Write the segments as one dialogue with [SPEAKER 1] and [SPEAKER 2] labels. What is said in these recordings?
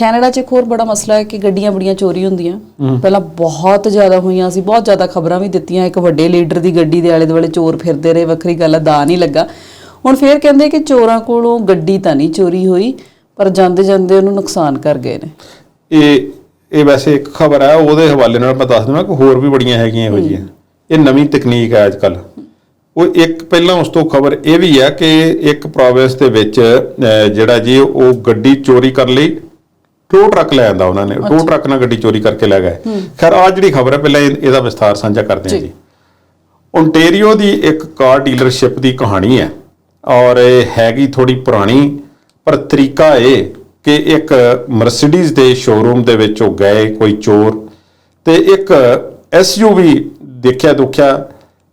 [SPEAKER 1] Canada 'ਚ ਇੱਕ ਹੋਰ ਬੜਾ ਮਸਲਾ ਹੈ ਕਿ ਗੱਡੀਆਂ ਬੜੀਆਂ ਚੋਰੀ ਹੁੰਦੀਆਂ। ਪਹਿਲਾਂ ਬਹੁਤ ਜ਼ਿਆਦਾ ਹੋਈਆਂ ਸੀ ਬਹੁਤ ਜ਼ਿਆਦਾ ਖਬਰਾਂ ਵੀ ਦਿੱਤੀਆਂ। ਇੱਕ ਵੱਡੇ ਲੀਡਰ ਦੀ ਗੱਡੀ ਦੇ ਆਲੇ ਦੁਆਲੇ ਚੋਰ ਫਿਰਦੇ ਰਹੇ ਵੱਖਰੀ ਗੱਲ ਹੈ ਦਾ ਨਹੀਂ ਲੱਗਾ। ਹੁਣ ਫੇਰ ਕਹਿੰਦੇ ਕਿ ਚੋਰਾਂ ਕੋਲੋਂ ਗੱਡੀ ਤਾਂ ਨਹੀਂ ਚੋਰੀ ਹੋਈ ਪਰ ਜਾਂਦੇ ਜਾਂਦੇ ਉਹਨੂੰ ਨੁਕਸਾਨ ਕਰ ਗਏ ਨੇ।
[SPEAKER 2] ਇਹ ਇਹ ਵੈਸੇ ਇੱਕ ਖਬਰ ਹੈ ਉਹਦੇ ਹਵਾਲੇ ਨਾਲ ਮੈਂ ਦੱਸ ਦਵਾਂ ਕਿ ਹੋਰ ਵੀ ਬੜੀਆਂ ਹੈਗੀਆਂ ਇਹੋ ਜਿਹੀਆਂ। ਇਹ ਨਵੀਂ ਤਕਨੀਕ ਹੈ ਅੱਜ ਕੱਲ ਉਹ ਇੱਕ ਪਹਿਲਾਂ ਉਸ ਤੋਂ ਖਬਰ ਇਹ ਵੀ ਹੈ ਕਿ ਇੱਕ ਪ੍ਰੋਵਿੰਸ ਦੇ ਵਿੱਚ ਜਿਹੜਾ ਜੀ ਉਹ ਗੱਡੀ ਚੋਰੀ ਕਰਨ ਲਈ ਟੋ ਟਰੱਕ ਲੈ ਆਂਦਾ ਉਹਨਾਂ ਨੇ ਟੋ ਟਰੱਕ ਨਾਲ ਗੱਡੀ ਚੋਰੀ ਕਰਕੇ ਲੈ ਗਏ। ਖੈਰ ਆ ਜਿਹੜੀ ਖਬਰ ਹੈ ਪਹਿਲਾਂ ਇਹ- ਇਹਦਾ ਵਿਸਥਾਰ ਸਾਂਝਾ ਕਰਦੇ ਹਾਂ।
[SPEAKER 1] ਜੀ।
[SPEAKER 2] ਓਨਟਾਰੀਓ ਦੀ ਇੱਕ ਕਾਰ ਡੀਲਰਸ਼ਿਪ ਦੀ ਕਹਾਣੀ ਹੈ ਔਰ ਇਹ ਹੈਗੀ ਥੋੜੀ ਪੁਰਾਣੀ ਪਰ ਤਰੀਕਾ ਇਹ ਕਿ ਇੱਕ ਮਰਸੀਡੀਜ਼ ਦੇ ਸ਼ੋਰੂਮ ਦੇ ਵਿੱਚ ਉਹ ਗਏ ਕੋਈ ਚੋਰ ਤੇ ਇੱਕ ਐਸਯੂਵੀ ਦੇਖਿਆ ਦੁਖਿਆ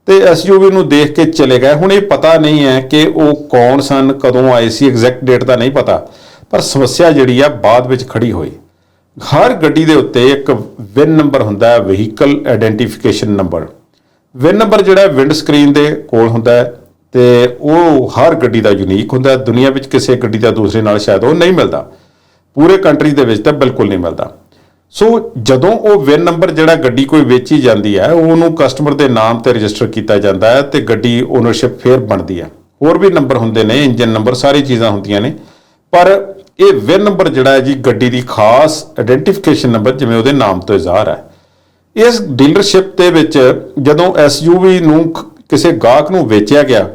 [SPEAKER 2] ਤੇ ਐਸਯੂਵੀ ਨੂੰ ਦੇਖ ਕੇ ਚਲੇ ਗਏ। ਹੁਣ ਇਹ ਪਤਾ ਨਹੀਂ ਹੈ ਕਿ ਉਹ ਕੌਣ ਸਨ ਕਦੋਂ ਆਏ ਸੀ ਐਗਜ਼ੈਕਟ ਡੇਟ ਦਾ ਨਹੀਂ ਪਤਾ। ਪਰ ਸਮੱਸਿਆ ਜਿਹੜੀ ਆ ਬਾਅਦ ਵਿੱਚ ਖੜੀ ਹੋਈ। ਹਰ ਗੱਡੀ ਦੇ ਉੱਤੇ ਇੱਕ ਵਿਨ ਨੰਬਰ ਹੁੰਦਾ ਹੈ vehicle identification number VIN number ਜਿਹੜਾ ਵਿੰਡ ਸਕਰੀਨ ਦੇ ਕੋਲ ਹੁੰਦਾ ਹੈ ਤੇ ਉਹ ਹਰ ਗੱਡੀ ਦਾ ਯੂਨੀਕ ਹੁੰਦਾ ਹੈ। ਦੁਨੀਆ ਵਿੱਚ ਕਿਸੇ ਗੱਡੀ ਦਾ ਦੂਸਰੇ ਨਾਲ ਸ਼ਾਇਦ ਉਹ ਨਹੀਂ ਮਿਲਦਾ। ਪੂਰੇ ਕੰਟਰੀ ਦੇ ਵਿੱਚ ਤਾਂ ਬਿਲਕੁਲ ਨਹੀਂ ਮਿਲਦਾ। ਸੋ ਜਦੋਂ ਉਹ ਵਿਨ ਨੰਬਰ ਜਿਹੜਾ ਗੱਡੀ ਕੋਈ ਵੇਚੀ ਜਾਂਦੀ ਹੈ, ਉਹਨੂੰ ਕਸਟਮਰ ਦੇ ਨਾਮ ਤੇ ਰਜਿਸਟਰ ਕੀਤਾ ਜਾਂਦਾ ਹੈ ਤੇ ਗੱਡੀ ਓਨਰਸ਼ਿਪ ਫੇਰ ਬਣਦੀ ਹੈ। ਹੋਰ ਵੀ ਨੰਬਰ ਹੁੰਦੇ ਨੇ ਇੰਜਨ ਨੰਬਰ ਸਾਰੀ ਚੀਜ਼ਾਂ ਹੁੰਦੀਆਂ ਨੇ। ਪਰ ਇਹ ਵਿਨ ਨੰਬਰ ਜਿਹੜਾ ਹੈ ਜੀ, ਗੱਡੀ ਦੀ ਖਾਸ ਆਇਡੈਂਟੀਫਿਕੇਸ਼ਨ ਨੰਬਰ ਜਿਵੇਂ ਉਹਦੇ ਨਾਮ ਤੋਂ ਜ਼ਾਹਰ ਹੈ। ਇਸ ਡੀਲਰਸ਼ਿਪ ਦੇ ਵਿੱਚ ਜਦੋਂ ਐਸਯੂਵੀ ਨੂੰ ਕਿਸੇ ਗਾਹਕ ਨੂੰ ਵੇਚਿਆ ਗਿਆ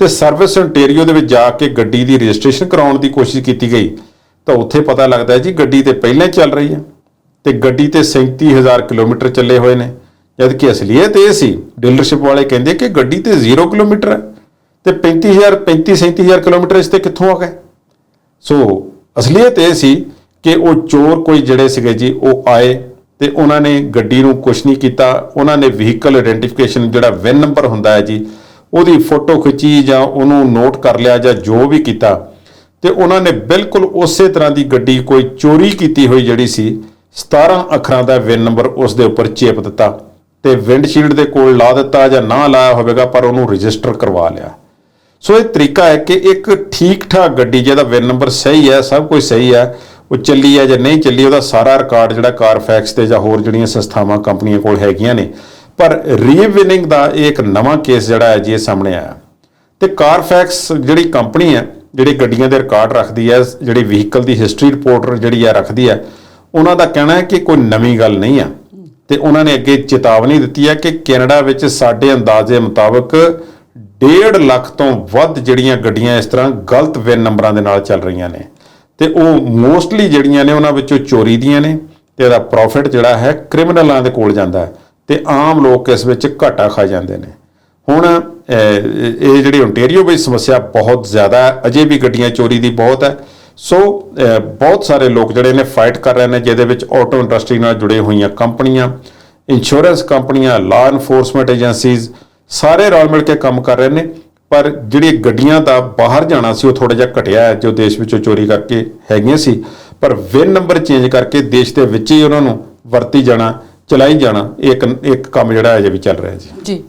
[SPEAKER 2] ਤੇ ਸਰਵਿਸ ontario ਦੇ ਵਿੱਚ ਜਾ ਕੇ ਗੱਡੀ ਦੀ ਰਜਿਸਟ੍ਰੇਸ਼ਨ ਕਰਾਉਣ ਦੀ ਕੋਸ਼ਿਸ਼ ਕੀਤੀ ਗਈ, ਤਾਂ ਉੱਥੇ ਪਤਾ ਲੱਗਦਾ ਹੈ ਜੀ, ਗੱਡੀ ਤੇ ਪਹਿਲਾਂ ਹੀ ਚੱਲ ਰਹੀ ਹੈ ਤੇ ਗੱਡੀ ਤੇ 37000 ਕਿਲੋਮੀਟਰ ਚੱਲੇ ਹੋਏ ਨੇ। ਜਦ ਕਿ ਅਸਲੀਅਤ ਇਹ ਸੀ ਡੀਲਰਸ਼ਿਪ ਵਾਲੇ ਕਹਿੰਦੇ ਕਿ ਗੱਡੀ ਤੇ 0 ਕਿਲੋਮੀਟਰ ਹੈ ਤੇ 35000 35 37000 ਕਿਲੋਮੀਟਰ ਇਸ ਤੇ ਕਿੱਥੋਂ ਆ ਗਏ? ਸੋ ਅਸਲੀਅਤ ਇਹ ਸੀ ਕਿ ਉਹ ਚੋਰ ਕੋਈ ਜਿਹੜੇ ਸੀਗੇ ਜੀ, ਉਹ ਆਏ ਤੇ ਉਹਨਾਂ ਨੇ ਗੱਡੀ ਨੂੰ ਕੁਛ ਨਹੀਂ ਕੀਤਾ। ਉਹਨਾਂ ਨੇ ਵਹੀਕਲ ਆਇਡੈਂਟੀਫਿਕੇਸ਼ਨ ਜਿਹੜਾ ਵਿਨ ਨੰਬਰ ਹੁੰਦਾ ਹੈ ਜੀ, ਉਹਦੀ ਫੋਟੋ ਖਿੱਚੀ ਜਾਂ ਉਹਨੂੰ ਨੋਟ ਕਰ ਲਿਆ ਜਾਂ ਜੋ ਵੀ ਕੀਤਾ। ਤੇ ਉਹਨਾਂ ਨੇ ਬਿਲਕੁਲ ਉਸੇ ਤਰ੍ਹਾਂ ਦੀ ਗੱਡੀ ਕੋਈ ਚੋਰੀ ਕੀਤੀ ਹੋਈ ਜਿਹੜੀ ਸੀ 17 ਅੱਖਰਾਂ ਦਾ ਵਿਨ ਨੰਬਰ ਉਸ ਦੇ ਉੱਪਰ ਚੇਪ ਦਿੱਤਾ ਤੇ ਵਿੰਡਸ਼ੀਲਡ ਦੇ ਕੋਲ ਲਾ ਦਿੱਤਾ ਜਾਂ ਨਾ ਲਾਇਆ ਹੋਵੇਗਾ, ਪਰ ਉਹਨੂੰ ਰਜਿਸਟਰ ਕਰਵਾ ਲਿਆ। ਸੋ ਇਹ ਤਰੀਕਾ ਹੈ ਕਿ ਇੱਕ ਠੀਕ ਠਾਕ ਗੱਡੀ, ਜਿਹਦਾ ਵਿਨ ਨੰਬਰ ਸਹੀ ਹੈ, ਸਭ ਕੁਝ ਸਹੀ ਹੈ, ਉਹ ਚੱਲੀ ਹੈ ਜਾਂ ਨਹੀਂ ਚੱਲੀ, ਉਹਦਾ ਸਾਰਾ ਰਿਕਾਰਡ ਜਿਹੜਾ ਕਾਰਫੈਕਸ ਤੇ ਜਾਂ ਹੋਰ ਜਿਹੜੀਆਂ ਸੰਸਥਾਵਾਂ, ਕੰਪਨੀਆਂ ਕੋਲ ਹੈਗੀਆਂ ਨੇ। ਪਰ ਰੀਵਿਨਿੰਗ ਦਾ ਇਹ ਇੱਕ ਨਵਾਂ ਕੇਸ ਜਿਹੜਾ ਹੈ ਜੀ, ਇਹ ਸਾਹਮਣੇ ਆਇਆ। ਤੇ ਕਾਰਫੈਕਸ ਜਿਹੜੀ ਕੰਪਨੀ ਹੈ, ਜਿਹੜੀ ਗੱਡੀਆਂ ਦੇ ਰਿਕਾਰਡ ਰੱਖਦੀ ਹੈ, ਜਿਹੜੀ ਵਹੀਕਲ ਦੀ ਹਿਸਟਰੀ ਰਿਪੋਰਟਰ ਜਿਹੜੀ ਹੈ, ਰੱਖਦੀ ਹੈ, ਉਹਨਾਂ ਦਾ ਕਹਿਣਾ ਹੈ ਕਿ ਕੋਈ ਨਵੀਂ ਗੱਲ ਨਹੀਂ ਹੈ। ਤੇ ਉਹਨਾਂ ਨੇ ਅੱਗੇ ਚੇਤਾਵਨੀ ਦਿੱਤੀ ਹੈ ਕਿ ਕੈਨੇਡਾ ਵਿੱਚ ਸਾਡੇ ਅੰਦਾਜ਼ੇ ਮੁਤਾਬਕ 1.5 ਲੱਖ ਤੋਂ ਵੱਧ ਜਿਹੜੀਆਂ ਗੱਡੀਆਂ ਇਸ ਤਰ੍ਹਾਂ ਗਲਤ ਵਿਨ ਨੰਬਰਾਂ ਦੇ ਨਾਲ ਚੱਲ ਰਹੀਆਂ ਨੇ। ਤੇ ਉਹ ਮੋਸਟਲੀ ਜਿਹੜੀਆਂ ਨੇ ਉਹਨਾਂ ਵਿੱਚੋਂ ਚੋਰੀ ਦੀਆਂ ਨੇ ਤੇ ਇਹਦਾ ਪ੍ਰੋਫਿਟ ਜਿਹੜਾ ਹੈ ਕ੍ਰਿਮੀਨਲਾਂ ਦੇ ਕੋਲ ਜਾਂਦਾ ਹੈ ਤੇ ਆਮ ਲੋਕ ਇਸ ਵਿੱਚ ਘਾਟਾ ਖਾ ਜਾਂਦੇ ਨੇ। ਹੁਣ ਇਹ ਜਿਹੜੀ ਓਨਟਾਰੀਓ ਵਿੱਚ ਸਮੱਸਿਆ ਬਹੁਤ ਜ਼ਿਆਦਾ ਹੈ, ਅਜੇ ਵੀ ਗੱਡੀਆਂ ਚੋਰੀ ਦੀ ਬਹੁਤ ਹੈ। ਸੋ ਬਹੁਤ ਸਾਰੇ ਲੋਕ ਜਿਹੜੇ ਨੇ ਫਾਈਟ ਕਰ ਰਹੇ ਨੇ, ਜਿਹਦੇ ਵਿੱਚ ਆਟੋ ਇੰਡਸਟਰੀ ਨਾਲ ਜੁੜੇ ਹੋਈਆਂ ਕੰਪਨੀਆਂ ਇੰਸ਼ੋਰੈਂਸ ਕੰਪਨੀਆਂ ਲਾਅ ਐਨਫੋਰਸਮੈਂਟ ਏਜੰਸੀਜ਼ ਸਾਰੇ ਰਲ ਮਿਲ ਕੇ ਕੰਮ ਕਰ ਰਹੇ ਨੇ, ਪਰ ਜਿਹੜੀ ਗੱਡੀਆਂ ਦਾ ਬਾਹਰ ਜਾਣਾ ਸੀ, ਉਹ ਥੋੜਾ ਜਿਹਾ ਘਟਿਆ ਹੈ, ਜੋ ਦੇਸ਼ ਵਿੱਚੋਂ ਚੋਰੀ ਕਰਕੇ ਹੈਗੀਆਂ ਸੀ। ਪਰ ਵਿਨ ਨੰਬਰ ਚੇਂਜ ਕਰਕੇ ਦੇਸ਼ ਦੇ ਵਿੱਚ ਹੀ ਉਹਨਾਂ ਨੂੰ ਵਰਤੀ ਜਾਣਾ, ਚਲਾਈ ਜਾਣਾ, ਇਹ ਇੱਕ ਇੱਕ ਕੰਮ ਜਿਹੜਾ ਅਜੇ ਵੀ ਚੱਲ ਰਿਹਾ ਜੀ।
[SPEAKER 1] ਜੀ।